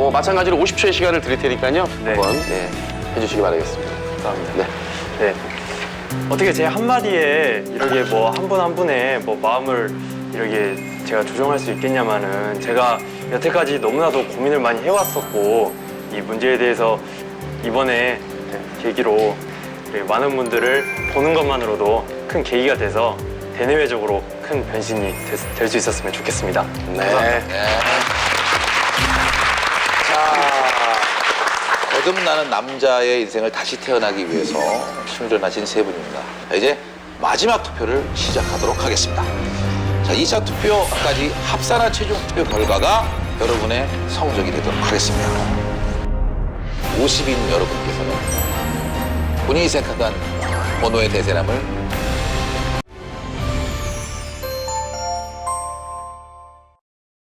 뭐 마찬가지로 50초의 시간을 드릴 테니까요. 네. 한번 네, 해주시기 바라겠습니다. 감사합니다. 네. 네. 어떻게 제 한마디에 이렇게 뭐 한 분 한 분의 뭐 마음을 이렇게 제가 조정할 수 있겠냐마는 제가 여태까지 너무나도 고민을 많이 해왔었고 이 문제에 대해서 이번에 계기로 이렇게 많은 분들을 보는 것만으로도 큰 계기가 돼서 대내외적으로 큰 변신이 될 수 있었으면 좋겠습니다. 네. 네. 거듭나는 남자의 인생을 다시 태어나기 위해서 출연하신 세 분입니다. 자, 이제 마지막 투표를 시작하도록 하겠습니다. 자, 2차 투표까지 합산한 최종 투표 결과가 여러분의 성적이 되도록 하겠습니다. 50인 여러분께서는 본인이 생각한 번호의 대세남을